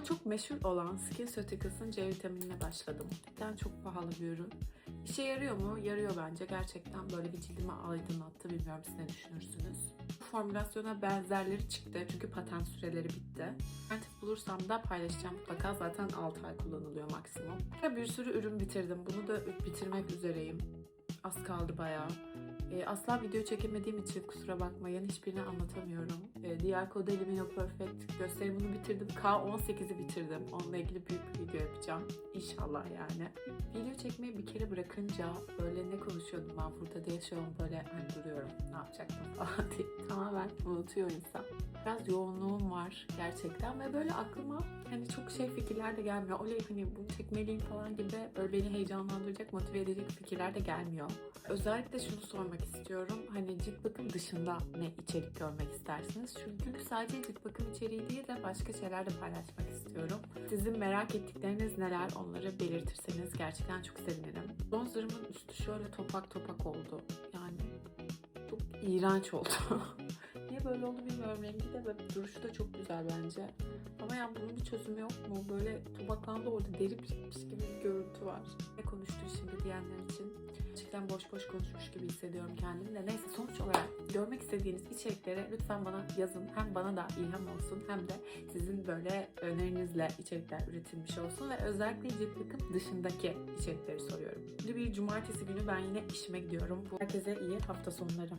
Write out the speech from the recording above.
Bu çok meşhur olan SkinCeuticals'ın C vitaminine başladım. Gerçekten çok pahalı bir ürün. İşe yarıyor mu? Yarıyor bence. Gerçekten böyle bir cildimi aydınlattı. Bilmiyorum siz ne düşünürsünüz. Bu formülasyona benzerleri çıktı. Çünkü patent süreleri bitti. Alternatif bulursam da paylaşacağım mutlaka. Zaten 6 ay kullanılıyor maksimum. Bir sürü ürün bitirdim. Bunu da bitirmek üzereyim. Az kaldı bayağı. E, asla video çekemediğim için kusura bakmayın. Hiçbirini anlatamıyorum. E, diğer Code Elimino Perfect gösterimini bitirdim. K18'i bitirdim. Onunla ilgili büyük bir video yapacağım. İnşallah yani. Video çekmeyi bir kere bırakınca böyle ne konuşuyordum ben burada yaşıyorum böyle hani duruyorum. Ne yapacaktım falan diye. Tamamen unutuyor insan. Biraz yoğunluğum var gerçekten ve böyle aklıma hani çok şey fikirler de gelmiyor. Oley hani bunu çekmeliyim falan gibi böyle beni heyecanlandıracak, motive edecek fikirler de gelmiyor. Özellikle şunu sormak istiyorum. Hani cilt bakım dışında ne içerik görmek istersiniz? Çünkü sadece cilt bakım içeriği değil de başka şeyler de paylaşmak istiyorum. Sizin merak ettikleriniz neler onları belirtirseniz gerçekten çok sevinirim. Bronzerımın üstü şöyle topak topak oldu. Yani çok iğrenç oldu. Niye böyle oldu bilmiyorum. Rengi de ve duruşu da çok güzel bence. Ama yani bunun bir çözümü yok mu? Böyle topaklandı orada deri birikmiş gibi bir görüntü var. Ne konuştu şimdi diyenler için. Gerçekten boş boş konuşmuş gibi hissediyorum kendimi de. Neyse sonuç olarak görmek istediğiniz içeriklere lütfen bana yazın. Hem bana da ilham olsun hem de sizin böyle önerinizle içerikler üretilmiş olsun. Ve özellikle cilt bakım dışındaki içerikleri soruyorum. Şimdi bir cumartesi günü ben yine işime gidiyorum. Herkese iyi hafta sonları.